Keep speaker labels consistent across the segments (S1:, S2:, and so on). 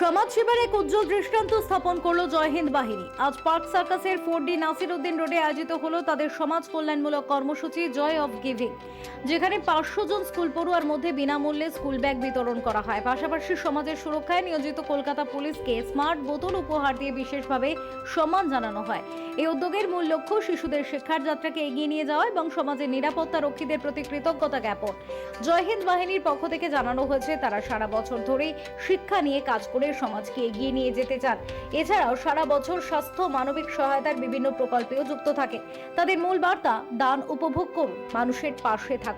S1: সমাজ সেবার এক উজ্জ্বল দৃষ্টান্ত স্থাপন করল জয় হিন্দ বাহিনী। আজ পার্ক সার্কাসের ফোর ডি নাসির উদ্দিন রোডে আয়োজিত হলো তাদের সমাজ কল্যাণমূলক কর্মসূচি, জয় অফ গিভিং। যেখানে পাঁচশো জন স্কুল পড়ুয়ার মধ্যে বিনামূল্যে স্কুল ব্যাগ বিতরণ করা হয়। পাশাপাশি সমাজের সুরক্ষায় নিয়োজিত কলকাতা পুলিশকে স্মার্ট বোতল উপহার দিয়ে বিশেষভাবে সম্মান জানানো হয়। এই উদ্যোগের মূল লক্ষ্য শিশুদের শিক্ষার যাত্রাকে এগিয়ে নিয়ে যাওয়া এবং সমাজের নিরাপত্তা রক্ষীদের প্রতি কৃতজ্ঞতা জ্ঞাপন। জয় হিন্দ বাহিনীর পক্ষ থেকে জানানো হয়েছে, তারা সারা বছর ধরেই শিক্ষা নিয়ে কাজ করে সমাজকে এগিয়ে নিয়ে যেতে চান। এছাড়াও সারা বছর স্বাস্থ্য, মানবিক সহায়তার বিভিন্ন প্রকল্পেও যুক্ত থাকে। তাদের মূল বার্তা, দান উপভোগ করুন। মানুষের পাশে থাকুন।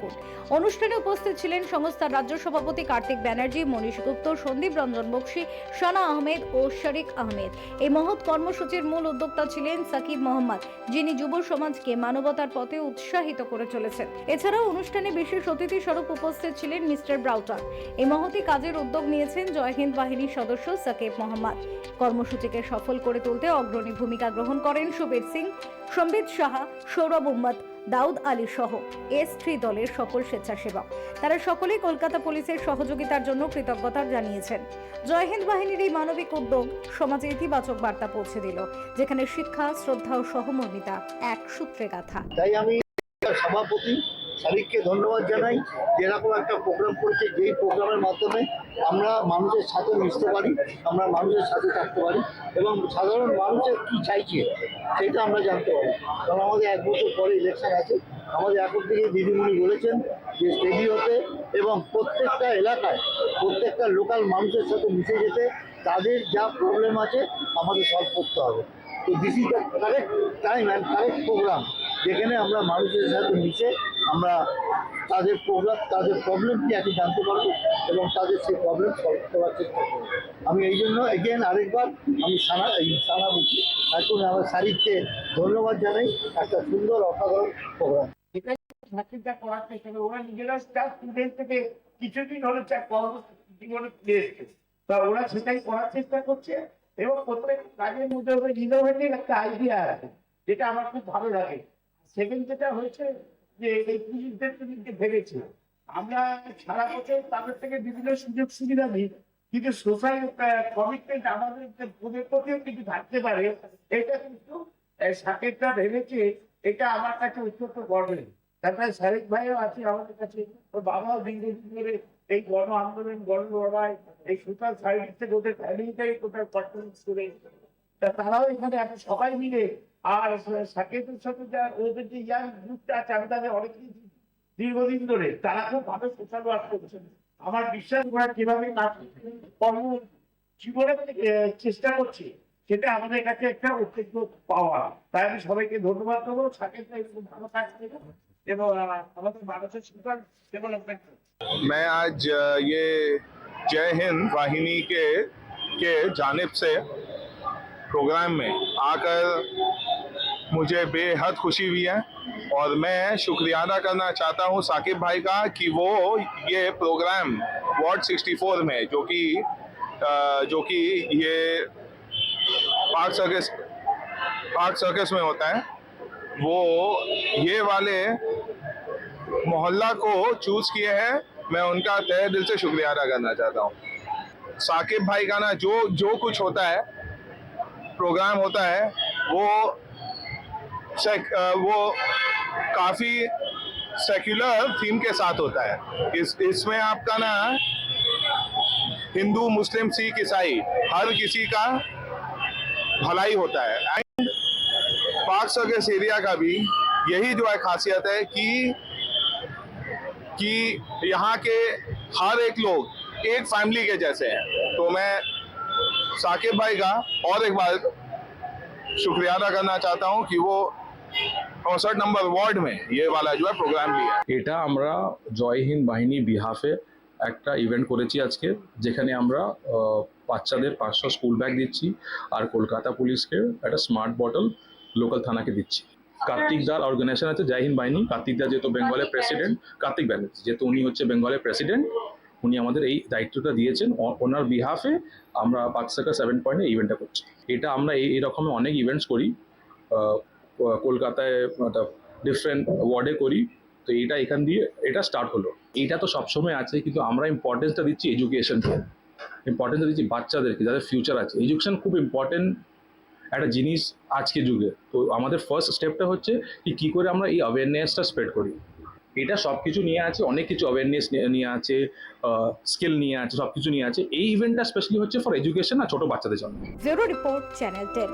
S1: অনুষ্ঠানে উপস্থিত ছিলেন সংস্থার রাজ্য সভাপতি কার্তিক ব্যানার্জি, মনীষ গুপ্ত, সন্দীপ রঞ্জন বক্সি সানা আহমেদ ও শরিক আহমেদ। এই মহৎ কর্মসূচির মূল উদ্যোক্তা ছিলেন সাকিব মোহাম্মদ, যিনি যুব সমাজকে মানবতার পথে উৎসাহিত করে চলেছেন। এছাড়াও অনুষ্ঠানে বিশেষ অতিথি স্বরূপ উপস্থিত ছিলেন মিস্টার ব্রাউটার। এই মহতি কাজের উদ্যোগ নিয়েছেন জয় হিন্দ বাহিনীর সদস্য সাকিব মোহাম্মদ। কর্মসূচিকে সফল করে তুলতে অগ্রণী ভূমিকা গ্রহণ করেন সুবীর সিং, সম্বিত সাহা, সৌরভ উম্মদ দাউদ আলী সহ এস থ্রি দলের সকল স্বেচ্ছাসেবক। তারা সকলেই কলকাতা পুলিশের সহযোগিতার জন্য কৃতজ্ঞতা জানিয়েছেন। জয় হিন্দ বাহিনীর এই মানবিক উদ্যোগ সমাজে ইতিবাচক বার্তা পৌঁছে দিল, যেখানে শিক্ষা, শ্রদ্ধা ও সহমর্মিতা এক সূত্রে গাথা।
S2: তাই আমি সভাপতি শারিককে ধন্যবাদ জানাই যে এরকম একটা প্রোগ্রাম করেছে, যেই প্রোগ্রামের মাধ্যমে আমরা মানুষের সাথে মিশতে পারি, আমরা মানুষের সাথে থাকতে পারি এবং সাধারণ মানুষের কী চাইছে সেটা আমরা জানতে পারি। কারণ আমাদের এক বছর পরে ইলেকশন আছে। আমাদের এখন থেকে দিদিমণি বলেছেন যে স্টেডিওতে এবং প্রত্যেকটা এলাকায় প্রত্যেকটা লোকাল মানুষের সাথে মিশে যেতে তাদের যা প্রবলেম আছে আমাদের সলভ করতে হবে। তো this is the correct time and correct program যেখানে আমরা মানুষের সাথে মিশে আমরা তাদের প্রোগ্রাম, তাদের প্রবলেমটি আগে জানতে পারব এবং তাদের সেই প্রবলেম সলভ করার চেষ্টা করব। আমি এই জন্য এগেন আরেকবার আমি সানা এই সানা বলছি এখন আমার শারিককে ধন্যবাদ জানাই। একটা সুন্দর অসাধারণ প্রোগ্রাম
S3: চাকরিটা করার চেষ্টা করে ওরা নিজেরা তার স্টুডেন্ট থেকে কিছুদিন হলে জীবনে ফিরে তা ওরা সেটাই করার চেষ্টা করছে এবং প্রত্যেক কাজের মধ্যে ইনোভেটিভ একটা আইডিয়া আছে, যেটা আমার খুব ভালো লাগে। সেকেন্ড যেটা হয়েছে যে এই পুলিশদের তুমি ভেবেছে। আমরা সারা বছর তাদের থেকে বিভিন্ন সুযোগ সুবিধা নিই। কিন্তু সোশ্যাল কমিটমেন্ট আমাদের ওদের প্রতিও কিছু থাকতে পারে, এটা কিন্তু সাকেতটা ভেবেছে, এটা আমার কাছে অত্যন্ত গর্বের। তারপরে শারিক ভাইও আছে আমাদের কাছে, ওর বাবাও দীর্ঘদিন ধরে এই গণ আন্দোলন, গণ লড়াই, এই সোশ্যাল সার্ভিস থেকে ওদের ফ্যামিলিটাই কোথায় পারফরমেন্স করে। তা তারাও এখানে এখন সবাই মিলে আর সাকেতের সাথে যা ওদের যে ইয়াং গ্রুপটা আছে আমি তাদের অনেক দীর্ঘদিন ধরে তারা খুব ভালো সোশ্যাল ওয়ার্ক করছেন আমার বিশ্বাস ওরা কিভাবে কাজ কর্ম জীবনে আহ, চেষ্টা করছে সেটা আমাদের কাছে একটা অত্যন্ত পাওয়া তাই আমি সবাইকে ধন্যবাদ দেবো সাকেত ভাই খুব ভালো কাজ করে এবং আহ, আমাদের মানুষের সোশ্যাল ডেভেলপমেন্ট
S4: मैं आज अ, ये जय हिंद वाहिनी के के जानिब से प्रोग्राम में आकर मुझे बेहद खुशी हुई है और मैं शुक्रिया अदा करना चाहता हूँ साकिब भाई का कि वो ये प्रोग्राम वार्ड 64 में, जो कि जो कि ये पार्क सर्कस पार्क सर्कस में होता है, वो ये वाले मोहल्ला को चूज़ किए हैं। मैं उनका तहे दिल से शुक्रिया अदा करना चाहता हूँ। साकिब भाई का ना, जो जो कुछ होता है, प्रोग्राम होता है, वो सेक, वो काफ़ी सेक्युलर थीम के साथ होता है। इस इसमें आपका ना हिंदू मुस्लिम सिख ईसाई हर किसी का भलाई होता है। एंड पार्क सर्कस एरिया का भी यही जो है खासियत है कि कि यहाँ के हर एक लोग एक फैमिली के जैसे हैं। तो मैं साकिब भाई का और एक बार शुक्रिया अदा करना चाहता हूँ कि वो चौसठ नंबर वार्ड में ये वाला जो है प्रोग्राम लिया
S5: এটা আমরা জয় হিন্দ বাহিনী বিহাফে একটা ইভেন্ট করেছি আজকে যেখানে আমরা আহ, বাচ্চাদের পাঁচশো স্কুল ব্যাগ দিচ্ছি আর কলকাতা পুলিশকে একটা স্মার্ট বটল লোকাল থানাকে দিচ্ছি কার্তিক দার অর্গানাইজেশন আছে জয় হিন্দ বাহিনী কার্তিক দা যেহেতু বেঙ্গলের প্রেসিডেন্ট কার্তিক ব্যানার্জি যেহেতু উনি হচ্ছে বেঙ্গলের প্রেসিডেন্ট উনি আমাদের এই দায়িত্বটা দিয়েছেন ও- ওনার বিহাফে আমরা পাকসাকা সেভেন পয়েন্টে ইভেন্টটা করছি এটা আমরা এই এই রকমের অনেক ইভেন্টস করি আহ, কলকাতায় ডিফারেন্ট ওয়ার্ডে করি। তো এটা এখান দিয়ে, এটা স্টার্ট হলো। এটা তো সবসময় আছে, কিন্তু আমরা ইম্পর্টেন্সটা দিচ্ছি এডুকেশনকে ইম্পর্টেন্সটা দিচ্ছি বাচ্চাদেরকে, যাদের ফিউচার আছে। এডুকেশন খুব ইম্পর্টেন্ট একটা জিনিস আজকে যুগে। তো আমাদের ফার্স্ট স্টেপটা হচ্ছে কি, কী করে আমরা এই অ্যাওয়ারনেসটা স্প্রেড করি। এটা সব কিছু নিয়ে আছে, অনেক কিছু অ্যাওয়ারনেস নিয়ে আছে স্কিল নিয়ে আছে সব কিছু নিয়ে আছে। এই ইভেন্টটা স্পেশালি হচ্ছে ফর এডুকেশন আর ছোটো বাচ্চাদের জন্য।
S1: Bureau report channel ten